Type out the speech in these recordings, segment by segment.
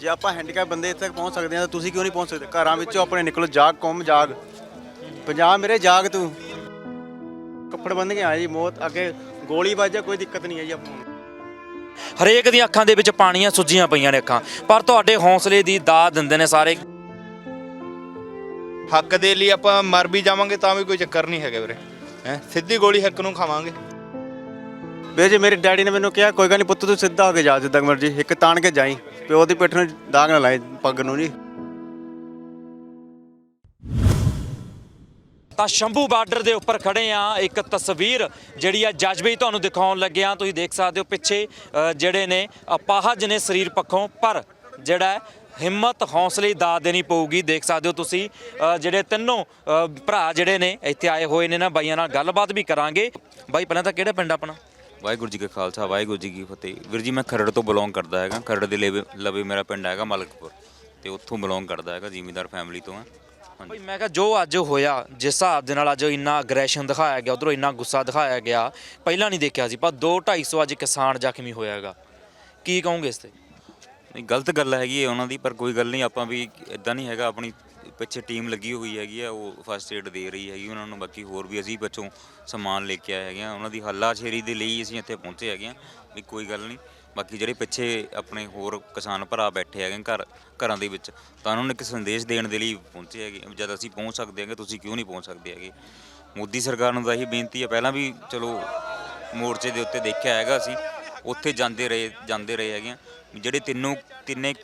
ਜੇ ਆਪਾਂ ਹੈਂਡੀਕੈਪ ਬੰਦੇ ਇੱਥੇ ਤੱਕ ਪਹੁੰਚ ਸਕਦੇ ਹਾਂ ਤਾਂ ਤੁਸੀਂ ਕਿਉਂ ਨਹੀਂ ਪਹੁੰਚ ਸਕਦੇ? ਘਰਾਂ ਵਿੱਚੋਂ ਆਪਣੇ ਨਿਕਲੋ ਜਾਗ ਕੌਮ ਜਾਗ। ਪੰਜਾਬ ਮੇਰੇ ਜਾਗ ਤੂੰ। ਕੱਪੜ ਬੰਨ ਕੇ ਆਏ ਜੀ ਮੌਤ ਅੱਗੇ ਗੋਲੀ ਵੱਜਾ ਕੋਈ ਦਿੱਕਤ ਨਹੀਂ ਹੈ ਜੀ ਆਪਾਂ ਨੂੰ। ਹਰੇਕ ਦੀਆਂ ਅੱਖਾਂ ਦੇ ਵਿੱਚ ਪਾਣੀਆਂ ਸੁੱਜੀਆਂ ਪਈਆਂ ਨੇ ਅੱਖਾਂ। ਪਰ ਤੁਹਾਡੇ ਹੌਸਲੇ ਦੀ ਦਾਦ ਦਿੰਦੇ ਨੇ ਸਾਰੇ। ਹੱਕ ਦੇ ਲਈ ਆਪਾਂ ਮਰ ਵੀ ਜਾਵਾਂਗੇ ਤਾਂ ਵੀ ਕੋਈ ਚੱਕਰ ਨਹੀਂ ਹੈਗਾ ਵੀਰੇ। ਹੈ? ਸਿੱਧੀ ਗੋਲੀ ਹੱਕ ਨੂੰ ਖਾਵਾਂਗੇ। ਵੇ ਜੇ ਮੇਰੇ ਡੈਡੀ ਨੇ ਮੈਨੂੰ ਕਿਹਾ ਕੋਈ ਗੱਲ ਨਹੀਂ ਪੁੱਤ ਤੂੰ ਸਿੱਧਾ ਹੋ ਕੇ ਜਾ ਜਿੱਦਾਂ ਮਰਜ਼ੀ। ਇੱਕ ਤਾਣ ਕੇ ਜਾਈ। ਪਿਓ ਦੀ ਪਿੱਠ ਨੂੰ ਦਾਗ ਨਾ ਲਾਏ ਪੱਗ ਨੂੰ ਜੀ। ਤਾਂ ਸ਼ੰਭੂ ਬਾਰਡਰ ਦੇ ਉੱਪਰ ਖੜੇ ਆ ਇੱਕ ਤਸਵੀਰ ਜਿਹੜੀ ਆ ਜਜ਼ਬੇ ਤੁਹਾਨੂੰ ਦਿਖਾਉਣ ਲੱਗਿਆ ਤੁਸੀਂ ਦੇਖ ਸਕਦੇ ਹੋ ਪਿੱਛੇ ਅ, ਜਿਹੜੇ ਨੇ ਅਪਾਹਜ ਨੇ ਸਰੀਰ ਪੱਖੋਂ ਪਰ ਜਿਹੜਾ ਹੈ, ਹਿੰਮਤ ਹੌਸਲੇ ਦਾ ਦੇਣੀ ਪਊਗੀ। ਦੇਖ ਸਕਦੇ ਹੋ ਤੁਸੀਂ ਅ, ਜਿਹੜੇ ਤਿੰਨੋਂ ਅ, ਭਰਾ ਜਿਹੜੇ ਨੇ ਇੱਥੇ ਆਏ ਹੋਏ ਨੇ ਨਾ ਬਾਈਆਂ ਨਾਲ ਗੱਲਬਾਤ ਵੀ ਕਰਾਂਗੇ। ਬਾਈ ਪਹਿਲਾਂ ਤਾਂ ਕਿਹੜਾ ਪਿੰਡ ਆਪਣਾ? ਵਾਹਿਗੁਰੂ ਜੀ ਕਾ ਖਾਲਸਾ ਵਾਹਿਗੁਰੂ ਜੀ ਕੀ ਫਤਿਹ। ਵੀਰ ਜੀ ਮੈਂ ਖਰੜ ਤੋਂ ਬਿਲੋਂਗ ਕਰਦਾ ਹੈਗਾ। ਖਰੜ ਦੇ ਲਵੇ ਲਵੇ ਮੇਰਾ ਪਿੰਡ ਹੈਗਾ ਮਲਕਪੁਰ। ਤੇ ਉੱਥੋਂ ਬਿਲੋਂਗ ਕਰਦਾ ਹੈਗਾ ਜ਼ਿਮੀਂਦਾਰ ਫੈਮਿਲੀ ਤੋਂ ਹਾਂ। ਹਾਂਜੀ। ਬਈ ਮੈਂ ਕਿਹਾ ਜੋ ਅੱਜ ਹੋਇਆ ਜਿਸ ਹਿਸਾਬ ਦੇ ਨਾਲ ਅੱਜ ਇੰਨਾ ਅਗਰੈਸ਼ਨ ਦਿਖਾਇਆ ਗਿਆ ਉਧਰੋਂ ਇੰਨਾ ਗੁੱਸਾ ਦਿਖਾਇਆ ਗਿਆ ਪਹਿਲਾਂ ਨਹੀਂ ਦੇਖਿਆ ਸੀ ਪਰ 2 250 ਅੱਜ ਕਿਸਾਨ ਜ਼ਖਮੀ ਹੋਇਆ ਹੈਗਾ। ਕੀ ਕਹੋਗੇ ਇਸ ਤੇ? ਨਹੀਂ ਗਲਤ ਗੱਲ ਹੈਗੀ ਹੈ ਉਹਨਾਂ ਦੀ ਪਰ ਕੋਈ ਗੱਲ ਨਹੀਂ ਆਪਾਂ ਵੀ ਇਦਾਂ ਨਹੀਂ ਹੈਗਾ ਆਪਣੀ ਪਿੱਛੇ ਟੀਮ ਲੱਗੀ ਹੋਈ ਹੈਗੀ ਆ, ਉਹ ਫਸਟ ਏਡ ਦੇ ਰਹੀ ਹੈਗੀ, ਉਹਨਾਂ ਨੂੰ ਬਾਕੀ ਹੋਰ ਵੀ ਅਸੀਂ ਪਿੱਛੋਂ ਸਮਾਨ ਲੈ ਕੇ ਆਏ ਹੈਗੇ ਆ। ਉਹਨਾਂ ਦੀ ਹੱਲਾਸ਼ੇਰੀ ਦੇ ਲਈ ਅਸੀਂ ਇੱਥੇ ਪਹੁੰਚੇ ਹੈਗੇ ਆ, ਵੀ ਕੋਈ ਗੱਲ ਨਹੀਂ। ਬਾਕੀ ਜਿਹੜੇ ਪਿੱਛੇ ਆਪਣੇ ਹੋਰ ਕਿਸਾਨ ਭਰਾ ਬੈਠੇ ਹੈਗੇ ਘਰ, ਘਰਾਂ ਦੇ ਵਿੱਚ, ਤਾਂ ਉਹਨਾਂ ਨੂੰ ਇੱਕ ਸੰਦੇਸ਼ ਦੇਣ ਦੇ ਲਈ ਪਹੁੰਚੇ ਹੈਗੇ ਜਦ ਅਸੀਂ ਪਹੁੰਚ ਸਕਦੇ ਹੈਗੇ, ਤੁਸੀਂ ਕਿਉਂ ਨਹੀਂ ਪਹੁੰਚ ਸਕਦੇ ਹੈਗੇ? ਮੋਦੀ ਸਰਕਾਰ ਨੂੰ ਤਾਂ ਇਹੀ ਬੇਨਤੀ ਹੈ, ਪਹਿਲਾਂ ਵੀ ਚਲੋ ਮੋਰਚੇ ਦੇ ਉੱਤੇ ਦੇਖਿਆ ਹੈਗਾ ਅਸੀਂ, ਉੱਥੇ ਜਾਂਦੇ ਰਹੇ ਜਾਂਦੇ ਰਹੇ ਹੈਗੇ ਆ। ਜਿਹੜੇ ਤਿੰਨੋਂ, ਤਿੰਨੇ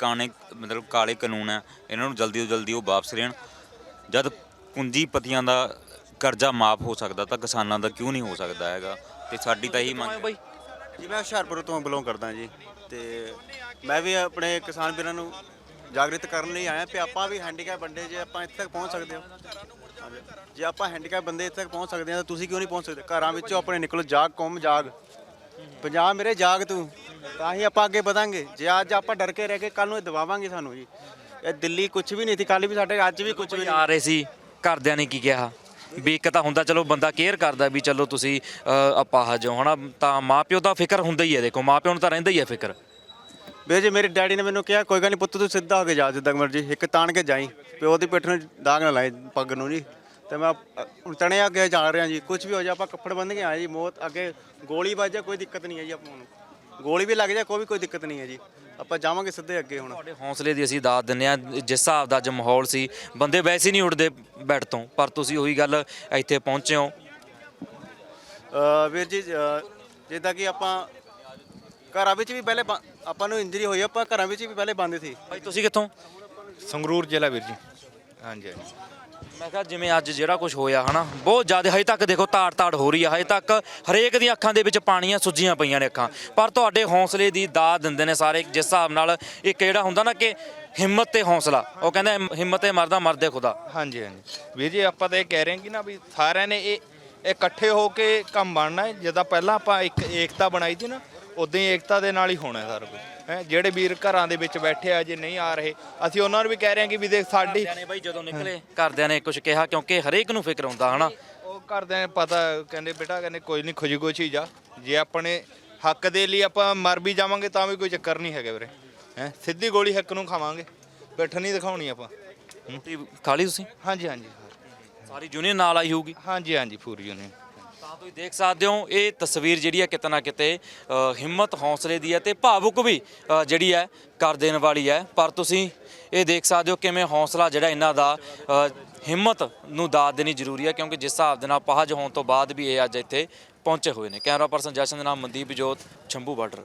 ਕਾਣੇ ਮਤਲਬ ਕਾਲੇ ਕਾਨੂੰਨ ਆ ਇਹਨਾਂ ਨੂੰ ਜਲਦੀ ਤੋਂ ਜਲਦੀ ਉਹ ਵਾਪਸ ਲੈਣ। ਜਦ ਪੂੰਜੀਪਤੀਆਂ ਦਾ ਕਰਜ਼ਾ ਮਾਫ ਹੋ ਸਕਦਾ ਤਾਂ ਕਿਸਾਨਾਂ ਦਾ ਕਿਉਂ ਨਹੀਂ ਹੋ ਸਕਦਾ ਹੈਗਾ? ਤੇ ਸਾਡੀ ਤਾਂ ਇਹੀ ਮੰਗ ਬਾਈ। ਜੀ ਮੈਂ ਹੁਸ਼ਿਆਰਪੁਰ ਤੋਂ ਬਿਲੋਂਗ ਕਰਦਾ ਜੀ ਤੇ ਮੈਂ ਵੀ ਆਪਣੇ ਕਿਸਾਨ ਵੀਰਾਂ ਨੂੰ ਜਾਗਰਿਤ ਕਰਨ ਲਈ ਆਇਆ ਕਿ ਆਪਾਂ ਵੀ ਹੈਂਡੀਕੈਪ ਬੰਦੇ ਜੇ ਆਪਾਂ ਇੱਥੇ ਤੱਕ ਪਹੁੰਚ ਸਕਦੇ ਹਾਂ। ਜੇ ਆਪਾਂ ਹੈਂਡੀਕੈਪ ਬੰਦੇ ਇੱਥੇ ਤੱਕ ਪਹੁੰਚ ਸਕਦੇ ਹਾਂ ਤਾਂ ਤੁਸੀਂ ਕਿਉਂ ਨਹੀਂ ਪਹੁੰਚ ਸਕਦੇ? ਘਰਾਂ ਵਿੱਚੋਂ ਆਪਣੇ ਨਿਕਲੋ ਜਾਗ ਕੌਮ ਜਾਗ। ਪੰਜਾਬ ਮੇਰੇ ਜਾਗ ਤੂੰ। ਤਾਂ ਹੀ ਆਪਾਂ ਅੱਗੇ ਵਧਾਂਗੇ। ਜੇ ਅੱਜ ਆਪਾਂ ਡਰ ਕੇ ਰਹਿ ਕੇ ਕੱਲ ਨੂੰ ਇਹ ਦਬਾਵਾਂਗੇ ਸਾਨੂੰ ਜੀ। ਇਹ ਦਿੱਲੀ ਕੁਝ ਵੀ ਨਹੀਂ ਸੀ ਕੱਲ ਵੀ ਸਾਡੇ ਅੱਜ ਵੀ ਕੁਝ ਵੀ ਨਹੀਂ ਆ ਰਹੇ ਸੀ ਘਰਦਿਆਂ ਨੇ ਕੀ ਕਿਹਾ? ਵੀ ਇੱਕ ਤਾਂ ਹੁੰਦਾ ਚਲੋ ਬੰਦਾ ਕੇਅਰ ਕਰਦਾ ਵੀ ਚਲੋ ਤੁਸੀਂ ਅ, ਅਪਾਹਜ ਹੋ ਹਨਾ? ਤਾਂ ਮਾਪਿਓ ਦਾ ਫਿਕਰ ਹੁੰਦਾ ਹੀ ਹੈ ਦੇਖੋ ਮਾਪਿਓ ਨੂੰ ਤਾਂ ਰਹਿੰਦਾ ਹੀ ਹੈ ਫਿਕਰ। ਵੇ ਜੇ ਮੇਰੇ ਡੈਡੀ ਨੇ ਮੈਨੂੰ ਕਿਹਾ ਕੋਈ ਗੱਲ ਨਹੀਂ ਪੁੱਤ ਤੂੰ ਸਿੱਧਾ ਹੋ ਕੇ ਜਾ ਜਿੱਦਾਂ ਮਰਜ਼ੀ। ਇੱਕ ਤਾਣ ਕੇ ਜਾਈ ਪਿਓ ਦੀ ਪਿੱਠ ਨੂੰ ਦਾਗ ਨਾ ਲਾਏ ਪੱਗ ਨੂੰ ਜੀ। ਤੇ ਮੈਂ ਹੁਣ ਤਣੇ ਅੱਗੇ ਜਾ ਰਿਹਾ ਜੀ ਕੁਝ ਵੀ ਹੋ ਜਾ ਆਪਾਂ ਕੱਪੜ ਬੰਨ ਕੇ ਆਏ ਜੀ ਮੌਤ ਅੱਗੇ ਗੋਲੀ ਵੱਜ ਜਾ ਕੋਈ ਦਿੱਕਤ ਨਹੀਂ ਹੈ ਜੀ ਆਪਾਂ ਨੂੰ। ਗੋਲੀ ਵੀ ਲੱਗ ਜਾ ਕੋਈ ਵੀ ਕੋਈ ਦਿੱਕਤ ਨਹੀਂ ਹੈ ਜੀ। ਆਪਾਂ ਜਾਵਾਂਗੇ ਸਿੱਧੇ ਅੱਗੇ ਹੁਣ। ਤੁਹਾਡੇ ਹੌਸਲੇ ਦੀ ਅਸੀਂ ਦਾਦ ਦਿੰਨੇ ਆ ਜਿਸ ਹਿਸਾਬ ਦਾ ਅੱਜ ਮਾਹੌਲ ਸੀ ਬੰਦੇ ਵੈਸੇ ਹੀ ਨਹੀਂ ਉੱਠਦੇ ਬੈੱਡ ਤੋਂ ਪਰ ਤੁਸੀਂ ਉਹੀ ਗੱਲ ਇੱਥੇ ਪਹੁੰਚੇ ਹੋ। ਅ, ਵੀਰ ਜੀ ਅ, ਜਿੱਦਾਂ ਕਿ ਆਪਾਂ ਘਰਾਂ ਵਿੱਚ ਵੀ ਪਹਿਲੇ ਬੰ- ਆਪਾਂ ਨੂੰ ਇੰਜਰੀ ਹੋਈ ਆ, ਆਪਾਂ ਘਰਾਂ ਵਿੱਚ ਵੀ ਪਹਿਲੇ ਬੰਦ ਸੀ। ਭਾਈ ਤੁਸੀਂ ਕਿੱਥੋਂ? ਸੰਗਰੂਰ ਜ਼ਿਲ੍ਹਾ ਵੀਰ ਜੀ। ਹਾਂਜੀ ਹਾਂਜੀ। ਮੈਂ ਕਿਹਾ ਜਿਵੇਂ ਅੱਜ ਜਿਹੜਾ ਕੁਝ ਹੋਇਆ ਹਨਾ, ਬਹੁਤ ਜ਼ਿਆਦਾ, ਹਜੇ ਤੱਕ ਦੇਖੋ ਤਾੜ ਤਾੜ ਹੋ ਰਹੀ ਆ, ਹਜੇ ਤੱਕ ਹਰੇਕ ਦੀਆਂ ਅੱਖਾਂ ਦੇ ਵਿੱਚ ਪਾਣੀਆਂ ਸੁੱਜੀਆਂ ਪਈਆਂ ਨੇ ਅੱਖਾਂ। ਪਰ ਤੁਹਾਡੇ ਹੌਸਲੇ ਦੀ ਦਾਦ ਦਿੰਦੇ ਨੇ ਸਾਰੇ, ਜਿਸ ਹਿਸਾਬ ਨਾਲ ਇੱਕ ਜਿਹੜਾ ਹੁੰਦਾ ਨਾ ਕਿ ਹਿੰਮਤ ਤੇ ਹੌਸਲਾ, ਉਹ ਕਹਿੰਦਾ ਹਿੰਮਤ ਤੇ ਮਰਦਾ, ਮਰਦੇ ਖੁਦਾ। ਹਾਂਜੀ ਹਾਂਜੀ। ਵੀਰ ਜੀ, ਆਪਾਂ ਤਾਂ ਇਹ ਕਹਿ ਰਹੇ ਹਾਂ ਕਿ ਨਾ ਵੀ ਸਾਰਿਆਂ ਨੇ ਇਹ ਇਹ, ਇਕੱਠੇ ਹੋ ਕੇ ਕੰਮ ਬਣਨਾ ਹੈ। ਜਿੱਦਾਂ ਪਹਿਲਾਂ ਆਪਾਂ ਇੱਕ ਏਕਤਾ ਬਣਾਈ ਸੀ ਨਾ ਉਦਾਂ ਹੀ ਏਕਤਾ ਦੇ ਨਾਲ ਹੀ ਹੋਣਾ ਸਾਰਾ ਕੁਝ ਹੈ ਜਿਹੜੇ ਵੀਰ ਘਰਾਂ ਦੇ ਵਿੱਚ ਬੈਠੇ ਆ ਜੇ ਨਹੀਂ ਆ ਰਹੇ ਅਸੀਂ ਉਹਨਾਂ ਨੂੰ ਵੀ ਕਹਿ ਰਹੇ ਹਾਂ ਕਿ ਵੀ ਦੇਖ ਸਾਡੀ ਨੇ ਬਾਈ ਜਦੋਂ ਨਿਕਲੇ ਘਰਦਿਆਂ ਨੇ ਕੁਝ ਕਿਹਾ ਕਿਉਂਕਿ ਹਰੇਕ ਨੂੰ ਫਿਕਰ ਹੁੰਦਾ ਹਨਾ? ਉਹ ਘਰਦਿਆਂ ਨੂੰ ਪਤਾ ਕਹਿੰਦੇ ਬੇਟਾ ਕਹਿੰਦੇ ਕੋਈ ਨਹੀਂ ਖੁਸ਼ੀ ਖੁਸ਼ੀ ਜਾ। ਜੇ ਆਪਣੇ ਹੱਕ ਦੇ ਲਈ ਆਪਾਂ ਮਰ ਵੀ ਜਾਵਾਂਗੇ ਤਾਂ ਵੀ ਕੋਈ ਚੱਕਰ ਨਹੀਂ ਹੈਗਾ ਵੀਰੇ। ਹੈ ਸਿੱਧੀ ਗੋਲੀ ਹੱਕ ਨੂੰ ਖਾਵਾਂਗੇ। ਪਿੱਠ ਨਹੀਂ ਦਿਖਾਉਣੀ ਆਪਾਂ। ਰੋਟੀ ਖਾ ਲਈ ਤੁਸੀਂ? ਹਾਂਜੀ ਹਾਂਜੀ। ਸਾਰੀ ਯੂਨੀਅਨ ਨਾਲ ਆਈ ਹੋਊਗੀ? ਹਾਂਜੀ ਹਾਂਜੀ ਪੂਰੀ ਯੂਨੀਅਨ ਤਾਂ ਤੁਸੀਂ ਦੇਖ ਸਕਦੇ ਹੋ ਇਹ ਤਸਵੀਰ ਜਿਹੜੀ ਹੈ ਕਿਤੇ ਨਾ ਕਿਤੇ ਅ, ਹਿੰਮਤ ਹੌਸਲੇ ਦੀ ਹੈ ਤੇ ਭਾਵੁਕ ਵੀ ਅ, ਜਿਹੜੀ ਹੈ ਕਰ ਦੇਣ ਵਾਲੀ ਹੈ। ਪਰ ਤੁਸੀਂ ਇਹ ਦੇਖ ਸਕਦੇ ਹੋ ਕਿਵੇਂ ਹੌਸਲਾ ਜਿਹੜਾ ਇਹਨਾਂ ਦਾ ਅ, ਹਿੰਮਤ ਨੂੰ ਦਾਦ ਦੇਣੀ ਜ਼ਰੂਰੀ ਹੈ ਕਿਉਂਕਿ ਜਿਸ ਹਿਸਾਬ ਦੇ ਨਾਲ ਪਹਾਜ ਹੋਣ ਤੋਂ ਬਾਅਦ ਵੀ ਇਹ ਅੱਜ ਇੱਥੇ ਪਹੁੰਚੇ ਹੋਏ ਨੇ। ਕੈਮਰਾ ਪਰਸਨ ਜਸ਼ਨ ਦੇ ਨਾਮ ਮਨਦੀਪ ਜੋਤ ਛੰਭੂ ਬਾਰਡਰ।